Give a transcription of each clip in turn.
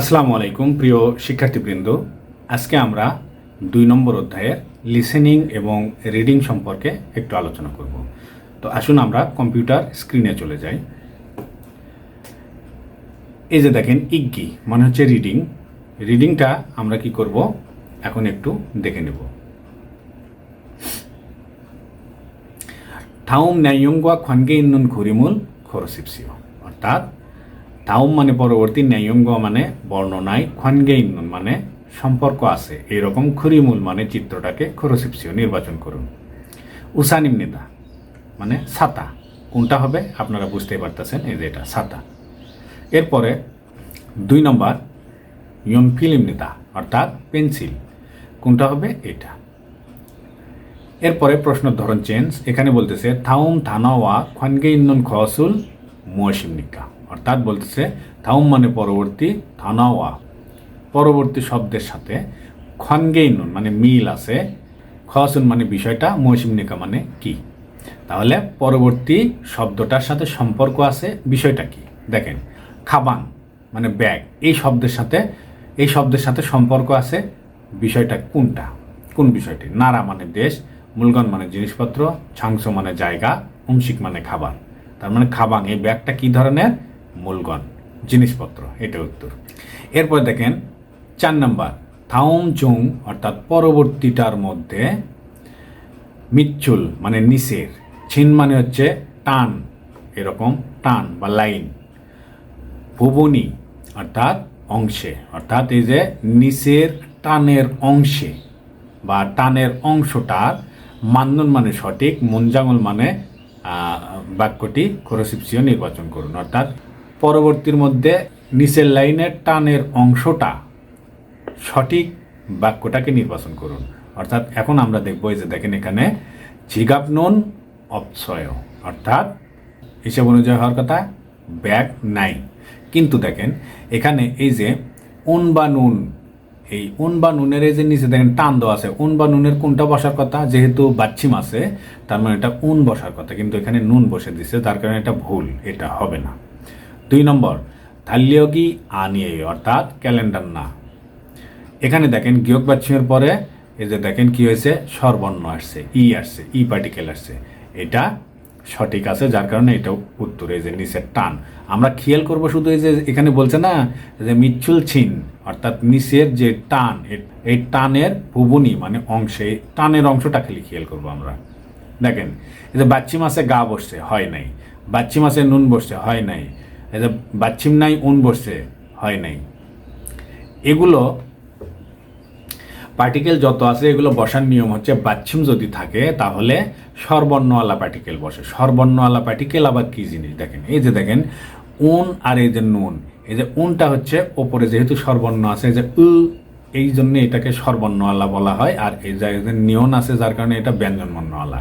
আসসালামু আলাইকুম, প্রিয় শিক্ষার্থীবৃন্দ। আজকে আমরা দুই নম্বর অধ্যায়ের লিসেনিং এবং রিডিং সম্পর্কে একটু আলোচনা করব। তো আসুন আমরা কম্পিউটার স্ক্রিনে চলে যাই। এই যে দেখেন, ইগ্গি মানে হচ্ছে রিডিং রিডিংটা আমরা কি করব? এখন একটু দেখে নেব। থাউম ন্যায়ঙ্গা খনগে ইন্নুন ঘুরিমুল খরসিপসিও, অর্থাৎ তাউম মানে পরবর্তী ন্যায়ঙ্গ মানে বর্ণনায় খনগে ইন্নুন মানে সম্পর্ক আছে। এরকম খুরিমুল মানে চিত্রটাকে খরসিপসিও নির্বাচন করুন। উসানিম নেতা মানে সাতা। কোনটা হবে? আপনারা বুঝতেই পারতেছেন এই যে এটা ছাতা এরপরে দুই নম্বর ইয়ন ফিল্ম নেতা অর্থাৎ পেন্সিল। কোনটা হবে? এটা। এরপরে প্রশ্ন ধরন চেঞ্জ। এখানে বলতেছে থাউম থানাওয়া খনগে ইন্নুন খসুল মৌসিমনিকা অর্থাৎ বলতেছে, থাউম মানে পরবর্তী থানাওয়া। পরবর্তী শব্দের সাথে খনগে ইন্নুন মানে মিল আছে। খসুন মানে বিষয়টা মৌসিমনিকা মানে কি? তাহলে পরবর্তী শব্দটার সাথে সম্পর্ক আছে, বিষয়টা কি? দেখেন, খাবান মানে ব্যাগ। এই শব্দের সাথে, এই শব্দের সাথে সম্পর্ক আছে, বিষয়টা কোনটা? কোন বিষয়টি? নারা মানে দেশ মূলগণ মানে জিনিসপত্র ছাংস মানে জায়গা অংশিক মানে খাবার। তার মানে খাবাং এই ব্যাগটা কি ধরনের? মূলগণ, জিনিসপত্র এটা উত্তর। এরপর দেখেন, চার নম্বর থাউম চুং, অর্থাৎ পরবর্তীটার মধ্যে মিচ্ছুল মানে নিচের, ছিন মানে হচ্ছে টান, এরকম টান বা লাইন। ভুবনী, অর্থাৎ অংশে, অর্থাৎ এই যে নিচের টানের অংশে বা টানের অংশটার মান্দন মানে সঠিক মুঞ্জাঙ্গল মানে বাক্যটি খরসিপসিও নির্বাচন করুন, অর্থাৎ পরবর্তীর মধ্যে নিচের লাইনের টানের অংশটা সঠিক বাক্যটাকে নির্বাচন করুন। অর্থাৎ এখন আমরা দেখব এই যে দেখেন এখানে ঝিগাপনুন অপসয় অর্থাৎ হিসেব অনুযায়ী হওয়ার কথা, ব্যাগ নাই। কিন্তু দেখেন, এখানে এই যে উন বা নুন, এই উন বা নুনের এই যে নিচে দেখেন টান দেওয়া আছে। উন বা নুনের কোনটা বসার কথা? যেহেতু বাচ্চিম আছে, তার মানে এটা উন বসার কথা। কিন্তু এখানে নুন বসে দিছে তার কারণে এটা ভুল, এটা হবে না। দুই নম্বর থাল্যগি আনিয়ে অর্থাৎ ক্যালেন্ডার না। এখানে দেখেন গিয়ক বাচ্চিমের পরে, এই যে দেখেন কি হয়েছে স্বরবর্ণ আসছে, ই আসছে, ই পার্টিকেল আসছে। এটা সঠিক আছে, যার কারণে এটা উত্তর, এই যে নিচের টান। আমরা খেয়াল করব শুধু এই যে এখানে বলছে না, যে মিচ্ছুল ছিন, অর্থাৎ নিচের যে টান এই টানের ভুবনি মানে অংশে, টানের অংশটা খালি খেয়াল করব আমরা। দেখেন, এই যে বাচ্চি মাসে গা বসছে, হয় নাই। বাচ্চি মাসে নুন বসছে, হয় নাই। যে বাচ্চিম নাই, উন বসছে হয় নাই। এগুলো পার্টিকেল যত আছে, এগুলো বসার নিয়ম হচ্ছে বাচ্ছিম যদি থাকে, তাহলে সর্বর্ণওয়ালা পার্টিকেল বসে। সর্বর্ণওয়ালা পার্টিকেল আবার কী জিনিস? দেখেন, এই যে দেখেন, উন আর এই যে নুন। এই যে উনটা হচ্ছে ওপরে যেহেতু সর্বর্ণ আছে, এই যে উ, এই জন্য এটাকে স্বরবর্ণওয়ালা বলা হয়, আর এই যে নিয়ন আছে, যার কারণে এটা ব্যঞ্জনবর্ণওয়ালা।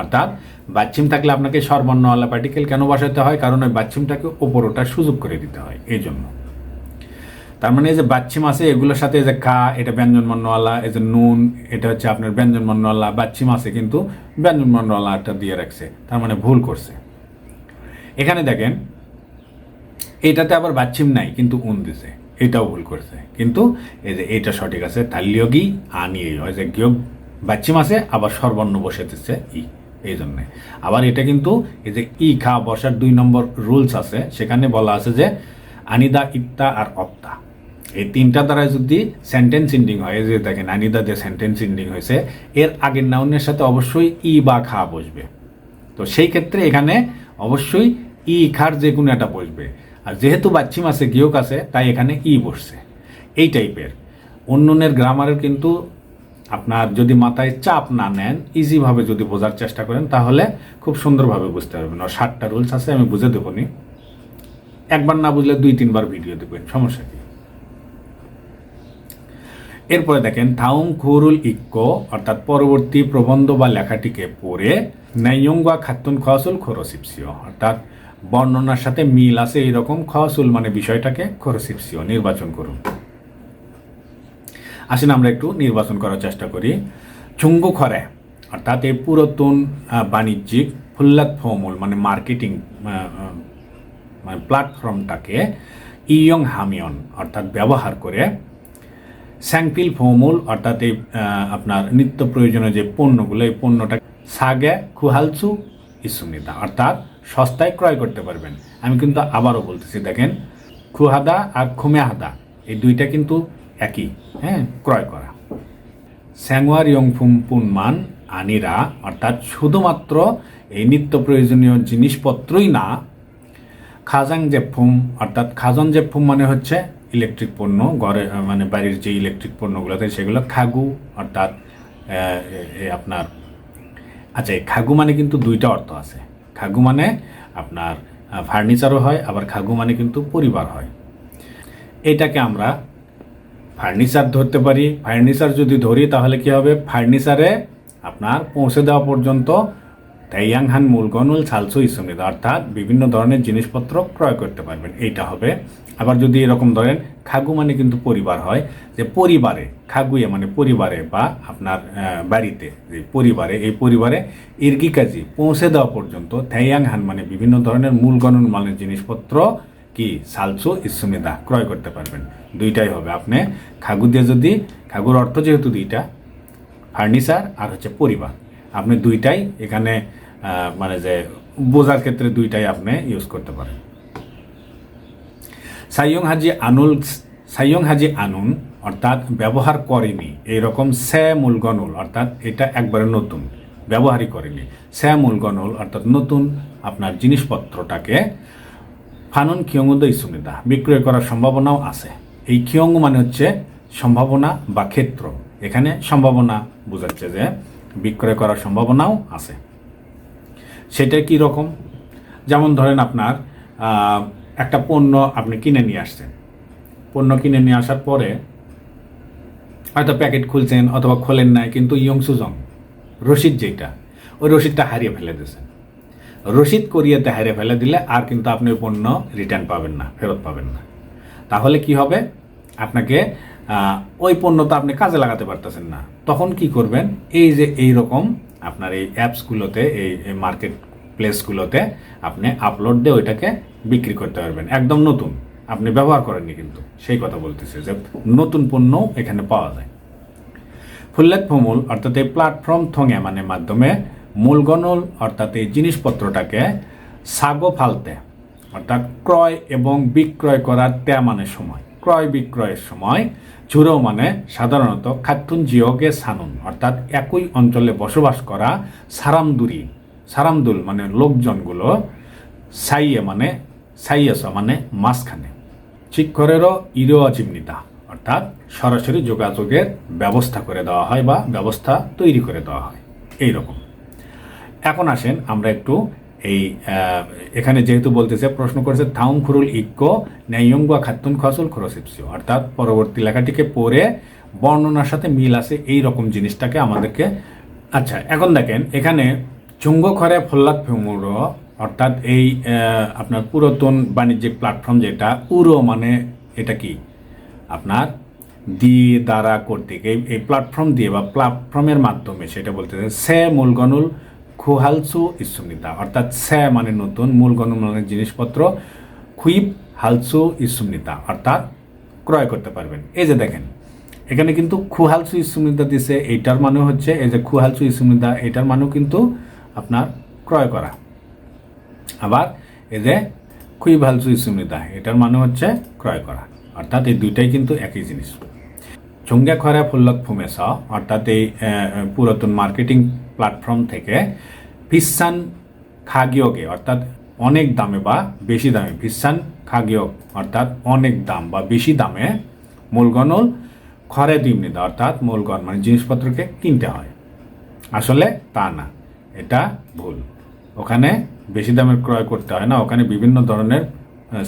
অর্থাৎ বাচ্চিম থাকলে আপনাকে স্বরবর্ণওয়ালা পার্টিকেল কেন বসাতে হয়? কারণ ওই বাচ্চিমটাকে ওপর ওটা সুযোগ করে দিতে হয়, এই জন্য। তার মানে এই যে বাচ্চিম আছে, এগুলোর সাথে যে খা, এটা ব্যঞ্জন বর্ণওয়ালা এই যে নুন, এটা হচ্ছে আপনার ব্যঞ্জন বর্ণওয়ালা বাচ্চিম আছে কিন্তু ব্যঞ্জন বর্ণওয়ালা একটা দিয়ে রাখছে, তার মানে ভুল করছে। এখানে দেখেন, এটাতে আবার বাচ্চিম নাই, কিন্তু উন দিছে, এটাও ভুল করছে। কিন্তু এই যে এটা সঠিক আছে তাল্যগি আনিয়ে হয় যে গিয়গ বাচ্চিম আছে, আবার সর্বর্ণ বসে দিচ্ছে ই। এই জন্যে আবার এটা কিন্তু এই যে ই খা বসার দুই নম্বর রুলস আছে, সেখানে বলা আছে যে আনিদা, ইত্তা আর অপ্তা এই তিনটা দ্বারা যদি সেন্টেন্স ইন্ডিং হয় যে দেখেন আনিদা যে সেন্টেন্স ইন্ডিং হয়েছে, এর আগের নাউনের সাথে অবশ্যই ই বা খা বসবে। তো সেই ক্ষেত্রে এখানে অবশ্যই ই খার যে কোনো একটা বসবে। আর যেহেতু বাচ্চিম আছে গিয়ক আছে, তাই এখানে ই বসছে। এই টাইপের অন্যনের গ্রামারের কিন্তু আপনার যদি মাথায় চাপ না নেন ইজিভাবে যদি বোঝার চেষ্টা করেন, তাহলে খুব সুন্দরভাবে বুঝতে পারবেন। আর ষাটটা রুলস আছে, আমি বুঝে দেবো নি একবার না বুঝলে দুই, তিনবার ভিডিও দেবেন সমস্যা কি? এরপরে দেখেন, থাউং খুরুল ইক্কো অর্থাৎ পরবর্তী প্রবন্ধ বা লেখাটিকে পড়ে ন্যায়ঙ্গা খাতুন খসুল খরসিপসিও অর্থাৎ বর্ণনার সাথে মিল আছে, এইরকম খসুল মানে বিষয়টাকে খরসিপসিও, নির্বাচন করুন। আসেন, আমরা একটু নির্বাচন করার চেষ্টা করি। চুঙ্গু খরে অর্থাৎ এই পুরাতন বাণিজ্যিক বাণিজ্যিক প্ল্যাটফর্মল মানে মার্কেটিং মানে প্ল্যাটফর্মটাকে ইয়ং হামিয়ন, অর্থাৎ ব্যবহার করে স্যাংপিল ফমুল, অর্থাৎ এই আপনার নিত্য প্রয়োজনীয় যে পণ্যগুলো, এই পণ্যটা সাগে খুহালচু ইসুমিদা, অর্থাৎ সস্তায় ক্রয় করতে পারবেন। আমি কিন্তু আবারও বলতেছি, দেখেন, খুহাদা আর খুমেহাদা, এই দুইটা কিন্তু একই হ্যাঁ ক্রয় করা। স্যাংওয়ার ইয়ংফুম পুনমান আনিরা, অর্থাৎ শুধুমাত্র এই নিত্য প্রয়োজনীয় জিনিসপত্রই না, খাজাং জেফুম অর্থাৎ খাজন জেফুম মানে হচ্ছে ইলেকট্রিক পণ্য, ঘরে মানে বাড়ির যে ইলেকট্রিক পণ্যগুলোতে সেগুলো খাগু, অর্থাৎ আপনার আচ্ছা এই খাগু মানে কিন্তু দুইটা অর্থ আছে। খাগু মানে আপনার ফার্নিচারও হয়, আবার খাগু মানে কিন্তু পরিবার হয়। এটাকে আমরা ফার্নিচার ধরতে পারি। ফার্নিচার যদি ধরি, তাহলে কি হবে? ফার্নিচারে আপনার পৌঁছে দেওয়া পর্যন্ত তাইয়াংহান মূলগনুল ছালসু ইসুমিদ অর্থাৎ বিভিন্ন ধরনের জিনিসপত্র ক্রয় করতে পারবেন। এইটা হবে। আবার যদি এরকম ধরেন, খাগু মানে কিন্তু পরিবার হয়। যে পরিবারে, খাগুয়ে মানে পরিবারে বা আপনার বাড়িতে, যে পরিবারে, এই পরিবারে ইর্গি কাজী পৌঁছে দেওয়া পর্যন্ত থাইয়াংহান মানে বিভিন্ন ধরনের মূলগণন মানের জিনিসপত্র কি? সালসু, ইসুমিদা। ক্রয় করতে পারবেন। দুইটাই হবে। আপনি খাগু দিয়ে যদি খাগুর অর্থ যেহেতু দুইটা, ফার্নিচার আর হচ্ছে পরিবার, আপনি দুইটাই এখানে মানে যে বোঝার ক্ষেত্রে দুইটাই আপনি ইউজ করতে পারেন। সাইয়ং হাজি আনুল, সাইয়ং হাজি আনুন, অর্থাৎ ব্যবহার করেনি। এইরকম সে মূলগনুল অর্থাৎ এটা একবারে নতুন। ব্যবহারই করেনি। সে মূলগনুল অর্থাৎ নতুন আপনার জিনিসপত্রটাকে ফানুন কিয়ঙ্গুদ ইসুমিদা। বিক্রয় করার সম্ভাবনাও আছে। এই কিয়ঙ্গু মানে হচ্ছে সম্ভাবনা বা ক্ষেত্র। এখানে সম্ভাবনা বোঝাচ্ছে যে বিক্রয় করার সম্ভাবনাও আছে। সেটা কি রকম? যেমন ধরেন আপনার একটা পণ্য আপনি কিনে নিয়ে আসছেন। পণ্য কিনে নিয়ে আসার পরে হয়তো প্যাকেট খুলছেন অথবা খোলেন নাই, কিন্তু ইয়ং সুজং রসিদ যেটা ওই রসিদটা হারিয়ে ফেলে দিয়েছেন। রসিদ করিয়েতে হারিয়ে ফেলে দিলে আর কিন্তু আপনি ওই পণ্য রিটার্ন পাবেন না, ফেরত পাবেন না। তাহলে কি হবে? আপনাকে ওই পণ্য তো আপনি কাজে লাগাতে পারতেছেন না। তখন কি করবেন? এই যে এই রকম আপনার এই অ্যাপসগুলোতে এই মার্কেট প্লেসগুলোতে আপনি আপলোড দিয়ে ওইটাকে বিক্রি করতে পারবেন। একদম নতুন। আপনি ব্যবহার করেননি কিন্তু। সেই কথা বলতেছে যে নতুন পণ্য এখানে পাওয়া যায়। ফুল্লেক ফমুল অর্থাৎ এই প্ল্যাটফর্ম থঙে মানে মাধ্যমে মূলগণল, অর্থাৎ এই জিনিসপত্রটাকে সাগো ফালতে, অর্থাৎ ক্রয় এবং বিক্রয় করার তে মানে সময়। ক্রয় বিক্রয়ের সময় চুরো মানে সাধারণত খাতুন জিওগে সানুন, অর্থাৎ একই অঞ্চলে বসবাস করা সারামদুরি। সারামদুল মানে লোকজনগুলো, সাইয়ে মানে সাইয়েস মানে মাঝখানে। চিক্ষরেরও ইরো অচিমনিতা অর্থাৎ সরাসরি যোগাযোগের ব্যবস্থা করে দেওয়া হয় বা ব্যবস্থা তৈরি করে দেওয়া হয়। এই রকম এখন আসেন আমরা একটু এই এখানে যেহেতু বলতেছে, প্রশ্ন করেছে থাউং খুরুল ইক্কো ন্যায়ঙ্গুয়া খাতুন খসুল খরসিপসিও। অর্থাৎ পরবর্তী লেখাটিকে পড়ে বর্ণনার সাথে মিল আছে এই রকম জিনিসটাকে আমাদেরকে। আচ্ছা এখন দেখেন, এখানে চুঙ্গ খরে ফল্লাত ফেমুরো অর্থাৎ এই আপনার পুরাতন বাণিজ্যিক প্ল্যাটফর্ম যেটা, উরো মানে এটা কি? আপনার দিয়ে দ্বারা কর্তৃক, এই এই প্ল্যাটফর্ম দিয়ে বা প্ল্যাটফর্মের মাধ্যমে, সেটা বলতে সে মূলগনুল খুহালসু ইসুমিতা অর্থাৎ সে মানে নতুন মূল মানে জিনিসপত্র খুইব হালসু ইসুমিতা অর্থাৎ ক্রয় করতে পারবেন। এই যে দেখেন, এখানে কিন্তু খুহালসু ইসুমিতা দিছে, এইটার মানে হচ্ছে, এই যে খুহালসু ইসুমিতা এটার মানেও কিন্তু আপনার ক্রয় করা। আবার এই যে খুই ভালসু ইসুমিদা এটার মানে হচ্ছে ক্রয় করা। অর্থাৎ এই দুইটাই কিন্তু একই জিনিস। চুঙ্গা খরা ফুল্লক ফুমেস, অর্থাৎ এই পুরাতন মার্কেটিং প্ল্যাটফর্ম থেকে ফিসান খাগিয়কে অর্থাৎ অনেক দামে বা বেশি দামে ফিসান খাগিয়ক অর্থাৎ অনেক দাম বা বেশি দামে মূলগণল খরে দিমনিদা অর্থাৎ মূলগণ মানে জিনিসপত্রকে কিনতে হয়। আসলে তা না, এটা ভুল। ওখানে বেশি দামের ক্রয় করতে হয় না, ওখানে বিভিন্ন ধরনের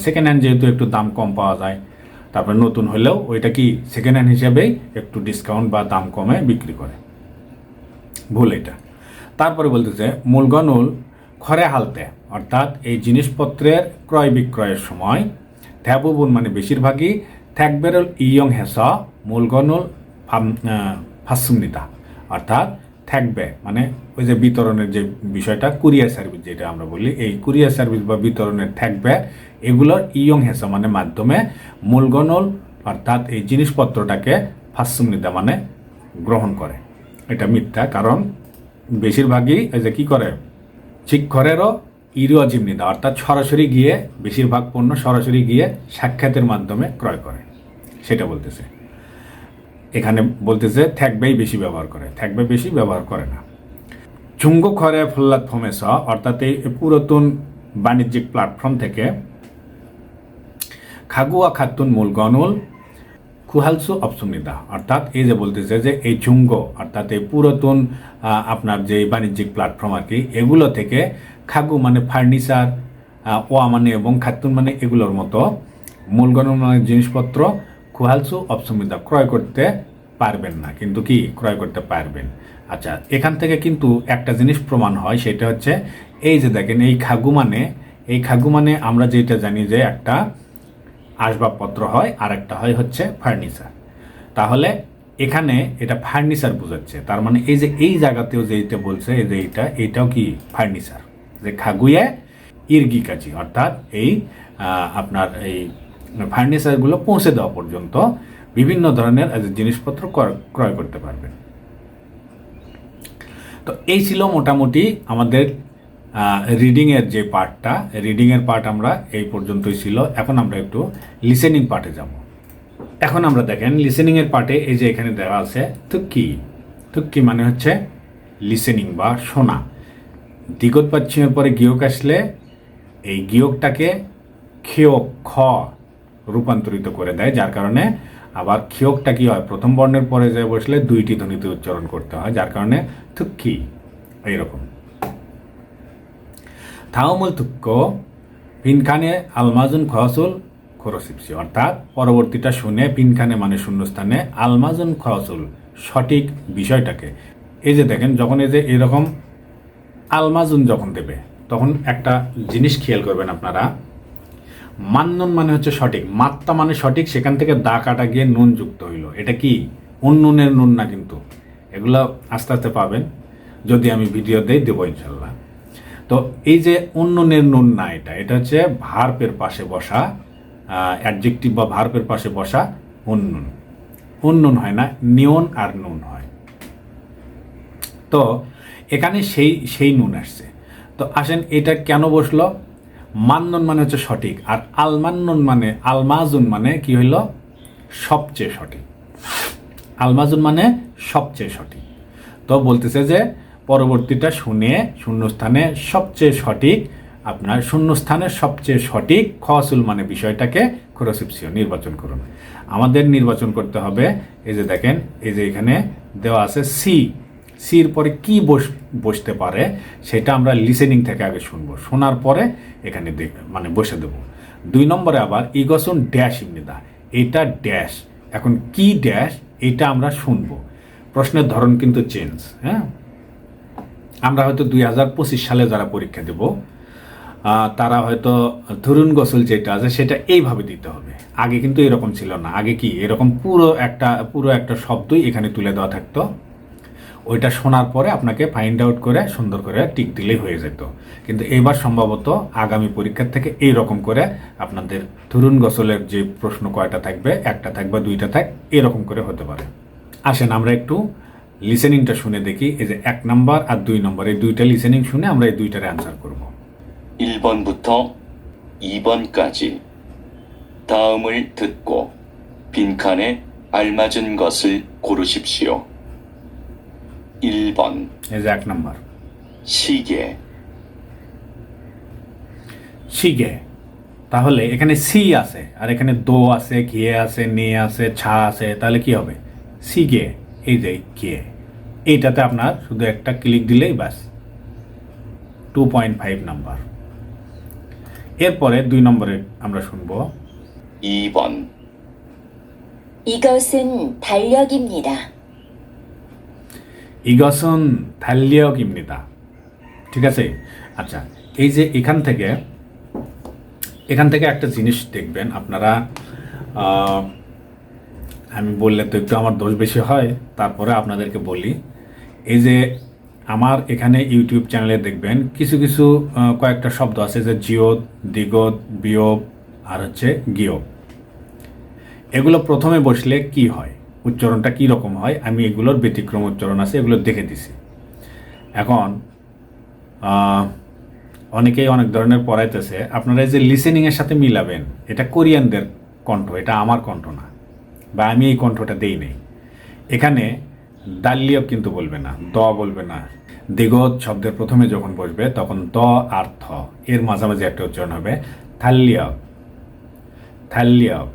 সেকেন্ড হ্যান্ড যেহেতু একটু দাম কম পাওয়া যায়, তারপরে নতুন হলেও ওইটা কি সেকেন্ড হ্যান্ড হিসেবেই একটু ডিসকাউন্ট বা দাম কমে বিক্রি করে। ভুল এটা। তারপরে বলতেছে, মূলগনুল খরে হালতে। অর্থাৎ এই জিনিসপত্রের ক্রয় বিক্রয়ের সময় থ্যাবুবুন মানে বেশিরভাগই থ্যাকবেরল ইয়ং হেস, মূলগনুল ফাসুমনিতা অর্থাৎ থাকবে মানে ওই যে বিতরণের যে বিষয়টা, কুরিয়ার সার্ভিস যেটা আমরা বলি, এই কুরিয়ার সার্ভিস বা বিতরণের থাকবে এগুলোর ইয়ং হেসা মানে মাধ্যমে মূলগণল অর্থাৎ এই জিনিসপত্রটাকে ফাঁসুমনিদা মানে গ্রহণ করে। এটা মিথ্যা, কারণ বেশিরভাগই এই যে কি করে? শিক্ষরেরও ইরিওজিমনিদা অর্থাৎ সরাসরি গিয়ে বেশিরভাগ পণ্য সরাসরি গিয়ে সাক্ষাতের মাধ্যমে ক্রয় করে। সেটা বলতেছে। এখানে বলতেছে থ্যাকবেই বেশি ব্যবহার করে। থ্যাকবে বেশি ব্যবহার করে না। চুঙ্গ খরে প্ল্যাটফর্মে স, অর্থাৎ এই পুরাতন বাণিজ্যিক প্ল্যাটফর্ম থেকে খাগুয়া খাতুন মূল গনুল কুহালসু অপসুনিদা অর্থাৎ এই যে বলতেছে যে এই চুঙ্গ অর্থাৎ এই পুরাতন আপনার যে বাণিজ্যিক প্ল্যাটফর্ম আর কি, এগুলো থেকে খাগু মানে ফার্নিচার ওয়া মানে এবং খাতুন মানে এগুলোর মতো মানে জিনিসপত্র কুহালসু অপসুমিদা ক্রয় করতে পারবেন না। কিন্তু কি ক্রয় করতে পারবেন? আচ্ছা এখান থেকে কিন্তু একটা জিনিস প্রমাণ হয়, সেটা হচ্ছে এই যে দেখেন, এই খাগু মানে এই খাগু মানে আমরা যেটা জানি যে একটা আসবাবপত্র হয় আর একটা হয় হচ্ছে ফার্নিচার তাহলে এখানে এটা ফার্নিচার বোঝাচ্ছে। তার মানে এই যে এই জায়গাতেও যে এটা বলছে, এই যে এইটা এইটাও কি ফার্নিচার যে খাগুয়ে ইরগি কাজি অর্থাৎ এই আপনার এই ফার্নিচারগুলো পৌঁছে দেওয়া পর্যন্ত বিভিন্ন ধরনের জিনিসপত্র ক্রয় করতে পারবেন। তো এই ছিল মোটামুটি আমাদের রিডিংয়ের যে পার্টটা রিডিংয়ের পার্ট আমরা এই পর্যন্তই ছিল। এখন আমরা একটু লিসেনিং পার্টে যাব। এখন আমরা দেখেন লিসেনিংয়ের পার্টে এই যে এখানে দেওয়া আছে তুক্কি তুক্কি মানে হচ্ছে লিসেনিং বা শোনা। দিগত পাচ্ছিমের পরে গিয়ক আসলে এই গিয়কটাকে ক্ষিয়ক খ রূপান্তরিত করে দেয়, যার কারণে আবার ক্ষিয়কটা কি হয়? প্রথম বর্ণের পরে যায় বসলে দুইটি ধ্বনিতে উচ্চারণ করতে হয়, যার কারণে থুক্কি। এইরকম। থাউমুল তুক্ক পিনখানে আলমাজুন খসুল খরসিপসি। অর্থাৎ পরবর্তীটা শুনে পিনখানে মানে শূন্যস্থানে আলমাজুন খসুল সঠিক বিষয়টাকে। এই যে দেখেন, যখন এই যে এরকম আলমাজুন যখন দেবে, তখন একটা জিনিস খেয়াল করবেন আপনারা। মান্নন মানে হচ্ছে সঠিক, মাত্রা মানে সঠিক, সেখান থেকে দা কাটা গিয়ে নুন যুক্ত হইল। এটা কি? উন্নুনের নুন না কিন্তু। এগুলো আস্তে আস্তে পাবেন। যদি আমি ভিডিও দেই, দেবো ইনশাল্লাহ তো এই যে উন্ননের নুন না এটা এটা হচ্ছে ভার্পের পাশে বসা অ্যাডজেক্টিভ বা ভার্পের পাশে বসা উন্নুন উন্নুন হয় না, নিয়ন আর নুন হয়। তো এখানে সেই সেই নুন আসছে। তো আসেন এটা কেন বসল? মান্নন মানে হচ্ছে সঠিক, আর আলমান্নন মানে আলমাজুন মানে কি হইল? সবচেয়ে সঠিক। আলমাজুন মানে সবচেয়ে সঠিক। তো বলতেছে যে পরবর্তীটা শুনে শূন্যস্থানে সবচেয়ে সঠিক, আপনার শূন্যস্থানের সবচেয়ে সঠিক খসুল মানে বিষয়টাকে খরসিপসিও নির্বাচন করুন। আমাদের নির্বাচন করতে হবে, এই যে দেখেন, এই যে এখানে দেওয়া আছে সি সির পরে কি বস, বসতে পারে, সেটা আমরা লিসেনিং থেকে আগে শুনব। শোনার পরে এখানে দেখ- মানে বসে দেব। দুই নম্বরে আবার ইগসন ড্যাশ ইমনিদা এটা ড্যাশ এখন কি ড্যাশ এটা আমরা শুনব। প্রশ্নের ধরন কিন্তু চেঞ্জ হ্যাঁ? আমরা হয়তো দুই হাজার পঁচিশ সালে যারা পরীক্ষা দেব তারা হয়তো ধরুন গোসল যেটা আছে সেটা এইভাবে দিতে হবে। আগে কিন্তু এরকম ছিল না। আগে কি? এরকম পুরো একটা পুরো একটা শব্দই এখানে তুলে দেওয়া থাকতো। ওইটা শোনার পরে আপনাকে ফাইন্ড আউট করে সুন্দর করে টিক দিলেই হয়ে যেত। কিন্তু এবার সম্ভবত আগামী পরীক্ষার থেকে এই রকম করে আপনাদের ধরুন গসলের যে প্রশ্ন কয়টা থাকবে, একটা থাকবে দুইটা থাক, এরকম করে হতে পারে। আসেন আমরা একটু লিসেনিংটা শুনে দেখি এই যে এক নাম্বার আর দুই নম্বর এই দুইটা লিসেনিং শুনে আমরা এই দুইটার অ্যান্সার করব 1번부터 2번까지 다음을 듣고 빈칸에 알맞은 것을 고르십시오. 1번 এই যে এক নাম্বার 시계 শিগে তাহলে এখানে সি আছে আর এখানে দো আছে ঘিয়ে আছে নে আছে ছা আছে তাহলে কি হবে সিগে এই যে কে এইটাতে আপনার শুধু একটা ক্লিক দিলেই ব্যাস টু পয়েন্ট ফাইভ নাম্বার এরপরে দুই নম্বরে আমরা শুনবো 2번 이것은 달력입니다. ইগসন থাল্লিয়গিমনিতা ঠিক আছে আচ্ছা এই যে এখান থেকে এখান থেকে একটা জিনিস দেখবেন আপনারা আহ, আমি বললে তো একটু আমার দোষ বেশি হয়, তারপরে আপনাদেরকে বলি। এই যে আমার এখানে ইউটিউব চ্যানেলে দেখবেন কিছু কিছু কয়েকটা শব্দ আছে, যে জিওত দিগত, বিয়োগ, আর হচ্ছে গিয়োগ। এগুলো প্রথমে বসলে কি হয়? উচ্চারণটা কি রকম হয়? আমি এগুলোর ব্যতিক্রম উচ্চারণ আছে, এগুলো দেখে দিছি। এখন অনেকেই অনেক ধরনের পড়াইতেছে, আপনারা এই যে লিসেনিংয়ের সাথে মিলাবেন, এটা কোরিয়ানদের কণ্ঠ, এটা আমার কণ্ঠ না। বা আমি এই কণ্ঠটা দেই নেই। এখানে দাল্লিয়ক কিন্তু বলবে না দ বলবে না। দিগত শব্দের প্রথমে যখন বসবে তখন দ আর থ এর মাঝামাঝি একটা উচ্চারণ হবে। থাল্লিয়ক থাল্লিয়ক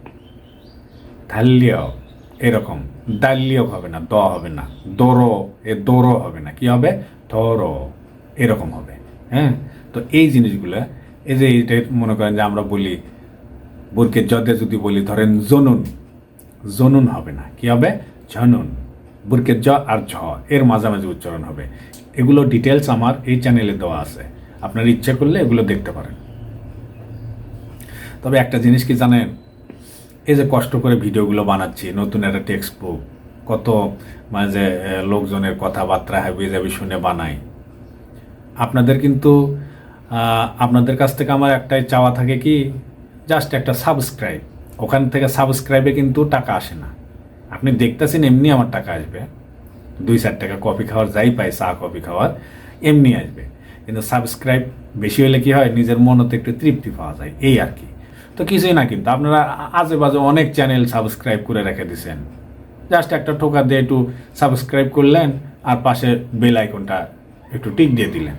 থাল্লিয়ক এরকম। দাল্লিয়ক হবে না দ হবে না। দোরো এ দোরো হবে না। কি হবে? থরো এরকম হবে। হ্যাঁ? তো এই জিনিসগুলো এই যে এটা মনে করেন যে আমরা বলি বুরকে জদে যদি বলি ধরেন জনুন। জনুন হবে না। কি হবে? ঝনুন বুরকে জ আর ঝ, এর মাঝামাঝি উচ্চারণ হবে। এগুলো ডিটেলস আমার এই চ্যানেলে দেওয়া আছে। আপনার ইচ্ছে করলে এগুলো দেখতে পারেন। তবে একটা জিনিস কি জানেন? এই যে কষ্ট করে ভিডিওগুলো বানাচ্ছি, নতুন একটা টেক্সট বুক কত মানে যে লোকজনের কথাবার্তা হাবি যাবি শুনে বানাই। আপনাদের কিন্তু আপনাদের কাছ থেকে আমার একটাই চাওয়া থাকে কি? জাস্ট একটা সাবস্ক্রাইব ওখান থেকে সাবস্ক্রাইবে কিন্তু টাকা আসে না। আপনি দেখতেছেন এমনি আমার টাকা আসবে। দুই চার টাকা কফি খাওয়ার যাই পাই, চা কফি খাওয়ার, এমনি আসবে। কিন্তু সাবস্ক্রাইব বেশি হলে কি হয়? নিজের মনতে একটু তৃপ্তি পাওয়া যায়, এই আর কি। তো কিছুই না কিন্তু, আপনারা আজে বাজে অনেক চ্যানেল সাবস্ক্রাইব করে রেখে দিছেন। জাস্ট একটা ঠোকা দিয়ে একটু সাবস্ক্রাইব করলেন, আর পাশে বেল আইকনটা একটু টিক দিয়ে দিলেন।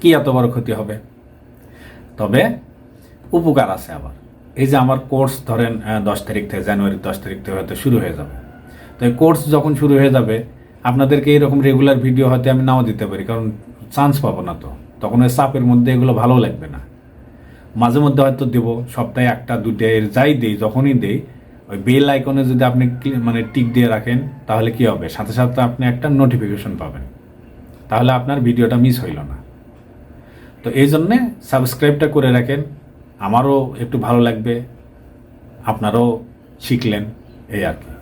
কি এত বড় ক্ষতি হবে? তবে উপকার আছে আবার। এই যে আমার কোর্স ধরেন দশ তারিখ থেকে জানুয়ারির দশ তারিখ থেকে হয়তো শুরু হয়ে যাবে। তো এই কোর্স যখন শুরু হয়ে যাবে, আপনাদেরকে এরকম রেগুলার ভিডিও হয়তো আমি নাও দিতে পারি, কারণ চান্স পাবো না তো। তখন ওই চাপের মধ্যে এগুলো ভালো লাগবে না। মাঝে মধ্যে হয়তো দেবো, সপ্তাহে একটা দুটো এর যাই দেই, যখনই দেই, ওই বেল আইকনে যদি আপনি মানে টিক দিয়ে রাখেন, তাহলে কি হবে? সাথে সাথে আপনি একটা নোটিফিকেশন পাবেন। তাহলে আপনার ভিডিওটা মিস হইল না। তো এই জন্যে সাবস্ক্রাইবটা করে রাখেন। আমারও একটু ভালো লাগবে। আপনারও শিখলেন এই আর কি।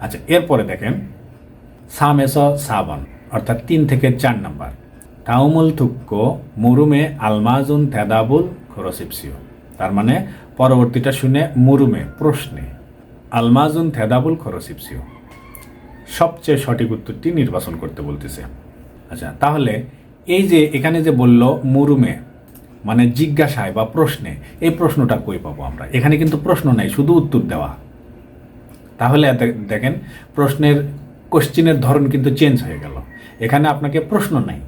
আচ্ছা এরপরে দেখেন, সামেস সাবান, অর্থাৎ তিন থেকে চার নাম্বার। তাউমুল থুক্ক, মুরুমে আলমাজুন থেদাবুল খরসিপসিও। তার মানে পরবর্তীটা শুনে মুরুমে, প্রশ্নে। আলমাজুন থেদাবুল খরসিপসিও। সবচেয়ে সঠিক উত্তরটি নির্বাচন করতে বলতেছে। আচ্ছা তাহলে এই যে এখানে যে বলল মুরুমে মানে জিজ্ঞাসায় বা প্রশ্নে, এই প্রশ্নটা কই পাবো আমরা? এখানে কিন্তু প্রশ্ন নাই, শুধু উত্তর দেওয়া। তাহলে দেখেন, প্রশ্নের, কোশ্চিনের ধরন কিন্তু চেঞ্জ হয়ে গেল। এখানে আপনাকে প্রশ্ন নাই,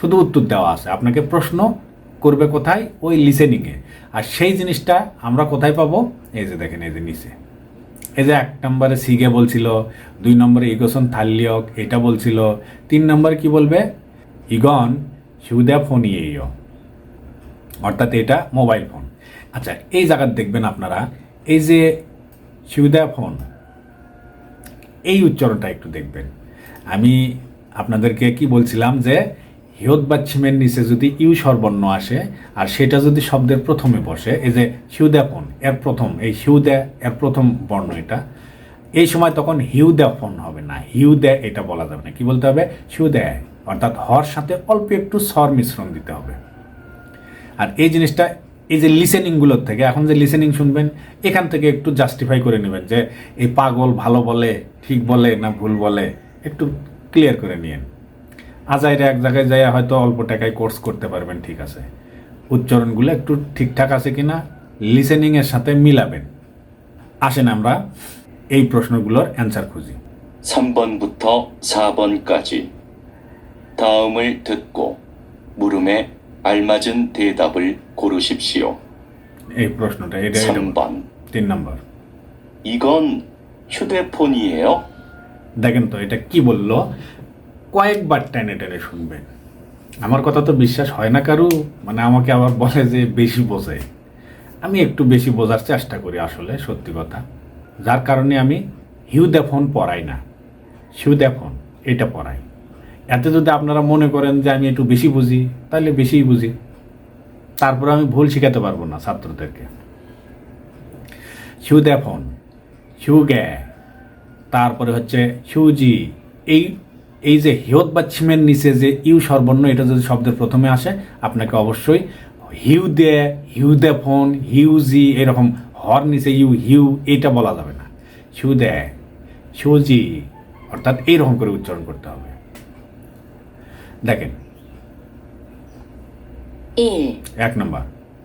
শুধু উত্তর দেওয়া আছে। আপনাকে প্রশ্ন করবে কোথায়? ওই লিসেনিংয়ে আর সেই জিনিসটা আমরা কোথায় পাবো? এই যে দেখেন, এই যে নিচে। এই যে এক নম্বরে সিগে বলছিল, দুই নম্বরে ইগোসন থাল্লিয়ক, এটা বলছিল, তিন নম্বরে কি বলবে? ইগন হিউদা ফোন ইয়েও অর্থাৎ এটা মোবাইল ফোন। আচ্ছা এই জায়গার দেখবেন আপনারা, এই যে হিউদা ফোন, এই উচ্চারণটা একটু দেখবেন। আমি আপনাদেরকে কি বলছিলাম যে, হিয়ত বাচ্ছিমের নিচে যদি ইউ সর্বর্ণ আসে, আর সেটা যদি শব্দের প্রথমে বসে, এই যে হিউদ্যাপন এর প্রথম, এই হিউদ্যা এর প্রথম বর্ণ এটা, এই সময় তখন হিউদ্যাপন হবে না হিউদ্যা এটা বলা যাবে না। কি বলতে হবে? হিউদ্যা অর্থাৎ হর সাথে অল্প একটু স্বর মিশ্রণ দিতে হবে। আর এই জিনিসটা এই যে লিসেনিংগুলোর থেকে এখন যে লিসেনিং শুনবেন এখান থেকে একটু জাস্টিফাই করে নেবেন যে এই পাগল ভালো বলে ঠিক বলে না ভুল বলে একটু ক্লিয়ার করে নিয়েন আজাইরে এক জায়গায় যাই হয়তো অল্প টাকায় কোর্স করতে পারবেন ঠিক আছে উচ্চারণগুলো একটু ঠিকঠাক আছে কিনা লিসেনিংয়ের সাথে মিলাবেন আসেন আমরা এই প্রশ্নগুলোর অ্যান্সার খুঁজি 3번부터 4번까지 다음을 듣고 물음에 알맞은 대답을 고르십시오. এই প্রশ্নটা এটা এটা 3번. তিন নম্বর 이건 휴대폰이에요? দেখেন তো এটা কি বললো কয়েকবার টেনে টেনে শুনবেন আমার কথা তো বিশ্বাস হয় না কারু মানে আমাকে আবার বলে যে বেশি বোঝে আমি একটু বেশি বোঝার চেষ্টা করি আসলে সত্যি কথা যার কারণে আমি হিউদ্যাফোন পড়াই না হিউদ্যাফোন এটা পড়াই এতে যদি আপনারা মনে করেন যে আমি একটু বেশি বুঝি, তাহলে বেশিই বুঝি। তারপরে আমি ভুল শেখাতে পারব না ছাত্রদেরকে। হিউদ্যাফোন হিউগ্যা তারপরে হচ্ছে হিউজি এই এই যে হিয়ত বাচ্ছিমের নিচে যে ইউ সর্বর্ণ, এটা যদি শব্দের প্রথমে আসে, আপনাকে অবশ্যই হিউ দে হিউ দে ফোন হিউজি এরকম হর নিচে ইউ হিউ এইটা বলা যাবে না। হিউ দে হিউজি অর্থাৎ এইরকম করে উচ্চারণ করতে হবে। দেখেন 1. এক নম্বর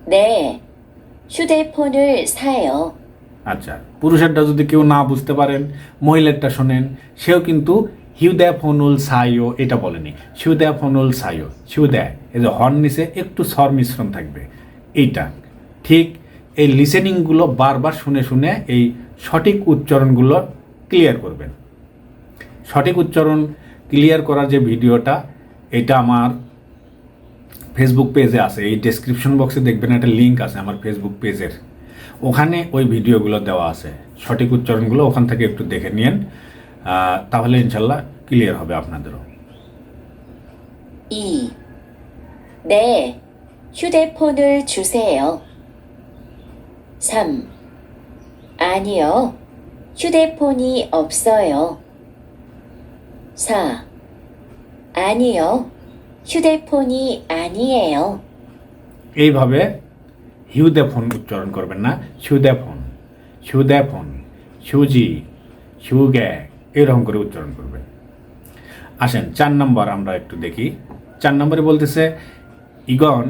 네. 휴대폰을 사요. আচ্ছা পুরুষেরটা যদি কেউ না বুঝতে পারেন মহিলারটা শোনেন সেও কিন্তু হিউদ্যা ফনুল সাইও এটা বলেনি শিউদ্যা ফনুল সাইও শিউদ্যা এই যে হর্ন নিচে একটু স্বর মিশ্রণ থাকবে এইটা ঠিক এই লিসেনিংগুলো বারবার শুনে শুনে এই সঠিক উচ্চারণগুলো ক্লিয়ার করবেন সঠিক উচ্চারণ ক্লিয়ার করার যে ভিডিওটা এটা আমার ফেসবুক পেজে আছে এই ডেসক্রিপশন বক্সে দেখবেন একটা লিঙ্ক আছে আমার ফেসবুক পেজের ওখানে ওই ভিডিওগুলো দেওয়া আছে সঠিক উচ্চারণগুলো ওখান থেকে একটু দেখে নিন আহ, তাহলে ইনশাল্লাহ ক্লিয়ার হবে আপনাদেরও 2. 네. 휴대폰을 주세요. 3. 아니요. 휴대폰이 없어요. 4. 아니요. 휴대폰이 아니에요. এইভাবে হিউদে ফোন উচ্চারণ করবেন না সুদে ফোন সুদে ফোন সুজি সুগে এরকম করে উচ্চারণ করবেন আসেন চার নম্বর আমরা একটু দেখি চার নম্বরে বলতেছে ইগন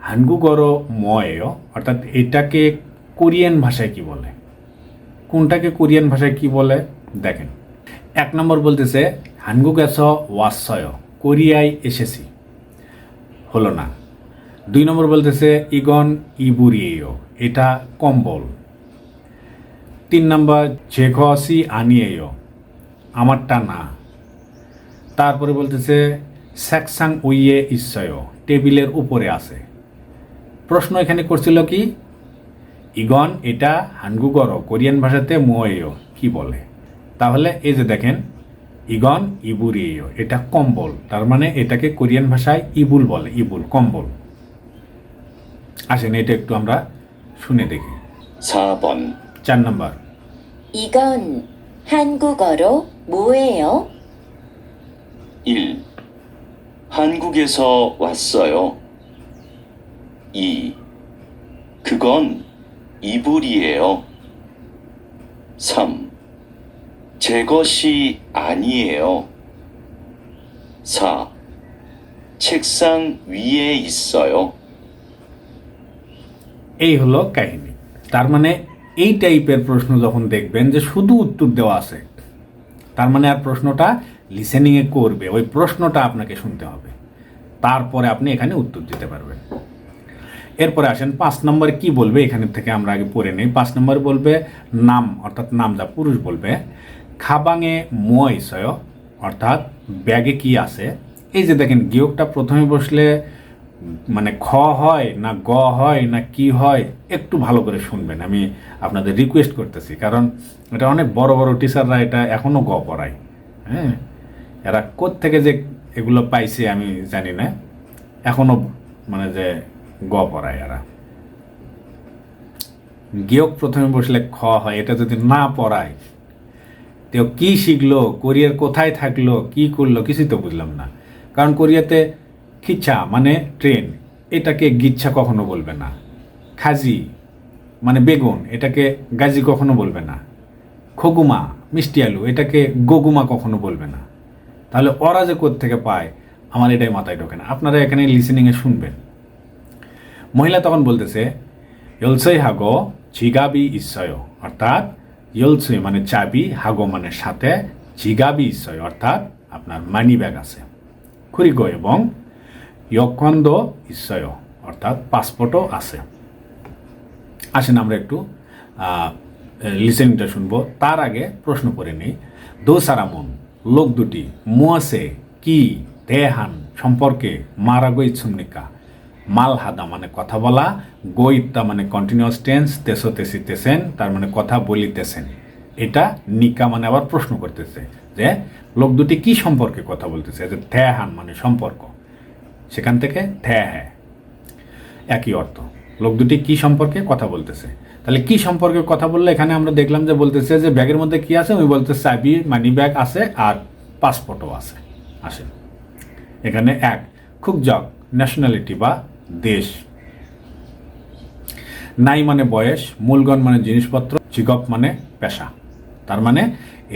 হানগুগরো ময়েও অর্থাৎ এটাকে কোরিয়ান ভাষায় কি বলে কোনটাকে কোরিয়ান ভাষায় কি বলে দেখেন এক নম্বর বলতেছে হানগুগেস ওয়াসয় কোরিয়ায় এসেছি হলো না দুই নম্বর বলতেছে ইগন ইবুরিয়েও এটা কম্বল তিন নম্বর জেঘসি আনিয়েও আমারটা না তারপরে বলতেছে স্যাকসাং উইয়ে ইসয় টেবিলের উপরে আছে. প্রশ্ন এখানে করছিল কি? ইগন এটা হানগুগর কোরিয়ান ভাষাতে মোয়েও কি বলে? তাহলে এই যে দেখেন ইগন ইবুরিয়েও এটা কম্বল তার মানে এটাকে কোরিয়ান ভাষায় ইবুল বলে ইবুল কম্বল আসেন এটা একটু আমরা শুনে দেখি 4번 চার নম্বর 이건 한국어로 뭐예요? 1. 한국에서 왔어요. 2. 그건 이불이에요. 3. 제 것이 아니에요. 4. 책상 위에 있어요. এই হলো কাহিনী তার মানে এই টাইপের প্রশ্ন যখন দেখবেন যে শুধু উত্তর দেওয়া আছে তার মানে আর প্রশ্নটা লিসেনিংয়ে করবে ওই প্রশ্নটা আপনাকে শুনতে হবে তারপরে আপনি এখানে উত্তর দিতে পারবেন এরপরে আসেন পাঁচ নম্বরে কি বলবে এখানে থেকে আমরা আগে পড়ে নিই পাঁচ নম্বরে বলবে নাম অর্থাৎ নাম যা পুরুষ বলবে খাবাঙে ময়সয় অর্থাৎ ব্যাগে কি আছে? এই যে দেখেন, গিয়োগটা প্রথমে বসলে মানে খ হয় না গ হয় না কি হয়, একটু ভালো করে শুনবেন। আমি আপনাদের রিকোয়েস্ট করতেছি, কারণ এটা অনেক বড় বড় টিচাররা এটা এখনও গ পড়ায়। হ্যাঁ? এরা থেকে যে এগুলো পাইছে আমি জানি না। এখনও মানে যে গ পড়ায় এরা। গিয়ক প্রথমে বসলে খ হয়, এটা যদি না পড়ায় তো কি শিখলো কোরিয়ার কোথায় থাকল, কি করল কিছুই তো বুঝলাম না। কারণ কোরিয়াতে খিচ্ছা মানে ট্রেন এটাকে গিচ্ছা কখনো বলবে না। খাজি মানে বেগুন, এটাকে গাজি কখনো বলবে না। খগুমা, মিষ্টি আলু, এটাকে গোগুমা কখনো বলবে না। তাহলে ওরা যে থেকে পায়, আমার এটাই মাথায় ঢোকে না। আপনারা এখানে লিসেনিংয়ে শুনবেন। মহিলা তখন বলতেছে ইলসই হাগো জিগাবি ইসয় অর্থাৎ ইলসই মানে চাবি, হাগো মানে সাথে, জিগাবি ইসয়, অর্থাৎ আপনার মানি ব্যাগ আছে। খুরিগো এবং ইয়কন্দ ইসয় অর্থাৎ পাসপোর্টও আছে। আসেন আমরা একটু লিসেনিংটা শুনব। তার আগে প্রশ্ন করে নিই দো সারামন লোক দুটি, মুয়াসে কি দেহান সম্পর্কে মারাগো ইচ্ছুমনিকা? মাল হাদা মানে কথা বলা গৈত্যা মানে কন্টিনিউয়াস টেন্স তেসো তেসি তেসেন, তার মানে কথা বলিতেছেন এটা নিকা মানে আবার প্রশ্ন করতেছে যে, লোক দুটি কি সম্পর্কে কথা বলতেছে? যে থ্যাহান মানে সম্পর্ক। সেখান থেকে থ্যা হ্যাঁ। একই অর্থ। লোক দুটি কি সম্পর্কে কথা বলতেছে? তাহলে কি সম্পর্কে কথা বললে? এখানে আমরা দেখলাম যে বলতেছে যে ব্যাগের মধ্যে কি আছে? ওই বলতে চাবি মানি ব্যাগ আছে আর পাসপোর্টও আছে। আসেন। এখানে এক খুকজক ন্যাশনালিটি বা দেশ। নাই মানে বয়স মূলগণ মানে জিনিসপত্র চিকপ মানে পেশা তার মানে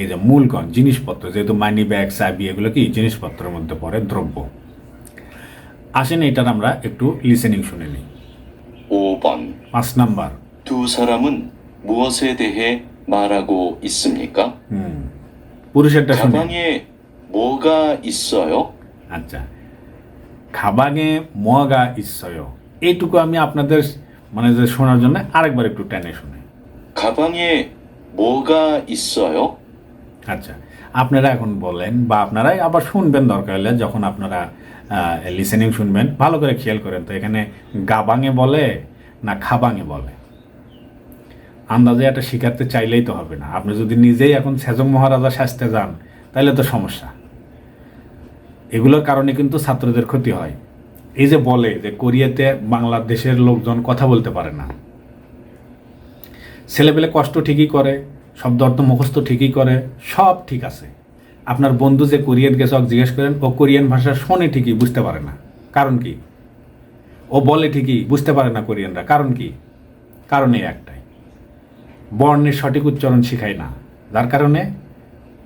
এই যে মূলগণ জিনিসপত্র যেহেতু মানি ব্যাগ চাবি এগুলো কি জিনিসপত্রের মধ্যে পড়ে দ্রব্য আসেন এটার আমরা একটু লিসেনিং শুনে নিই 5번. পাঁচ নাম্বার 두 사람은 무엇에 대해 말하고 있습니까? হুম পুরুষেরটা শুনে 가방에 뭐가 있어요? আচ্ছা খাবাগে মগা ইসয় এইটুকু আমি আপনাদের মানে যে শোনার জন্য আরেকবার একটু টেনে শুনে। খাপাঙে বোগা ইসয় আচ্ছা আপনারা এখন বলেন বা আপনারাই আবার শুনবেন দরকার হলে যখন আপনারা লিসেনিং শুনবেন ভালো করে খেয়াল করেন তো এখানে গাবাঙে বলে না খাবাঙে বলে। আন্দাজে এটা শিখাতে চাইলেই তো হবে না। আপনি যদি নিজেই এখন সেজম মহারাজা সাজতে যান তাহলে তো সমস্যা। এগুলোর কারণে কিন্তু ছাত্রদের ক্ষতি হয়। এই যে বলে যে কোরিয়াতে বাংলাদেশের লোকজন কথা বলতে পারে না। ছেলেপেলে কষ্ট ঠিকই করে, শব্দ অর্থ মুখস্থ ঠিকই করে, সব ঠিক আছে। আপনার বন্ধু যে কোরিয়ান গেছে জিজ্ঞেস করেন, ও কোরিয়ান ভাষা শোনে ঠিকই, বুঝতে পারে না। কারণ কি? ও বলে ঠিকই, বুঝতে পারে না কোরিয়ানরা। কারণ কি? কারণ এই একটাই। বর্ণের সঠিক উচ্চারণ শিখায় না। যার কারণে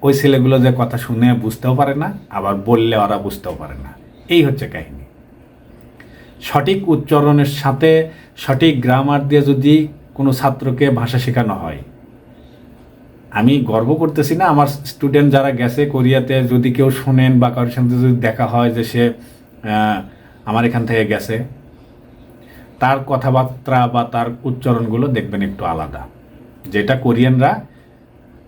ওই ছেলেগুলো যে কথা শুনে বুঝতেও পারে না, আবার বললে ওরা বুঝতেও পারে না। এই হচ্ছে কাহিনী। সঠিক উচ্চারণের সাথে সঠিক গ্রামার দিয়ে যদি কোনো ছাত্রকে ভাষা শেখানো হয়। আমি গর্ব করতেছি না, আমার স্টুডেন্ট যারা গেছে কোরিয়াতে, যদি কেউ শোনেন বা কারোর সাথে যদি দেখা হয় যে সে আমার এখান থেকে গেছে, তার কথাবার্তা বা তার উচ্চারণগুলো দেখবেন একটু আলাদা। যেটা কোরিয়ানরা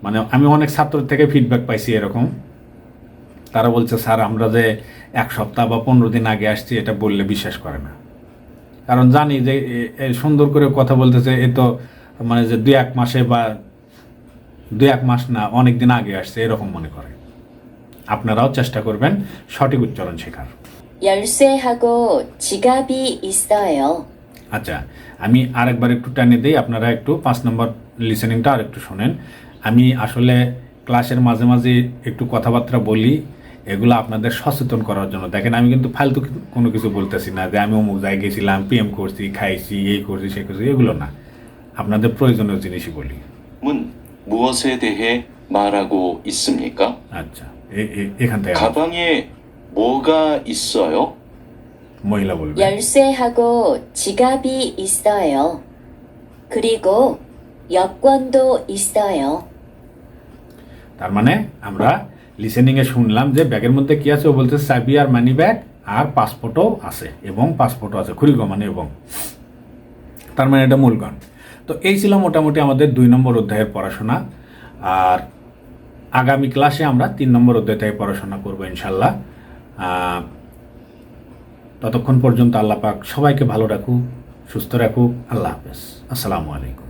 মানে আমি অনেক ছাত্র থেকে ফিডব্যাক পাইছি এরকম। তারা বলছে স্যার আমরা যে এক সপ্তাহ বা পনেরো দিন আগে আসছি এটা বললে বিশ্বাস করে না কারণ জানি যে এ- এ সুন্দর করে কথা বলতেছে এ তো মানে যে দুই এক মাসে বা দুই এক মাস না অনেক দিন আগে আসছে এরকম মনে করে আপনারাও চেষ্টা করবেন সঠিক উচ্চারণ শেখার 열쇠하고 지갑이 있어요. আচ্ছা আমি আরেকবার একটু টানে দিই আপনারা একটু পাঁচ নম্বর লিসেনিংটা আর একটু শোনেন আমি আসলে ক্লাসের মাঝে মাঝে একটু কথাবার্তা বলি এগুলো আপনাদের সচেতন করার জন্য দেখেন আমি কিন্তু ফালতু কি- কোনো কিছু বলতেছি না যে আমি অমুক জায়গায় গেছিলাম পিএম করছি খাইছি এই করছি সে করছি এগুলো না আপনাদের প্রয়োজনীয় জিনিসই বলি 문 무엇에 대해 말하고 있습니까? আচ্ছা এ- এ- এখান থেকে 가방에 뭐가 있어요? মহিলা বলবে 열쇠하고 지갑이 있어요. 그리고 여권도 있어요. তার মানে আমরা লিসেনিং এ শুনলাম যে ব্যাগের মধ্যে কি আছে? ও বলতে চাবি আর মানি ব্যাগ আর পাসপোর্টও আছে এবং পাসপোর্টও আছে। খুরিগ মানে এবং। তার মানে এটা মূলগণ তো এই ছিল মোটামুটি আমাদের দুই নম্বর অধ্যায়ের পড়াশোনা। আর আগামী ক্লাসে আমরা তিন নম্বর অধ্যায় থেকে পড়াশোনা করব ইনশাল্লাহ ততক্ষণ পর্যন্ত আল্লাহ পাক সবাইকে ভালো রাখুক, সুস্থ রাখুক। আল্লাহ হাফেজ। আসসালামু আলাইকুম।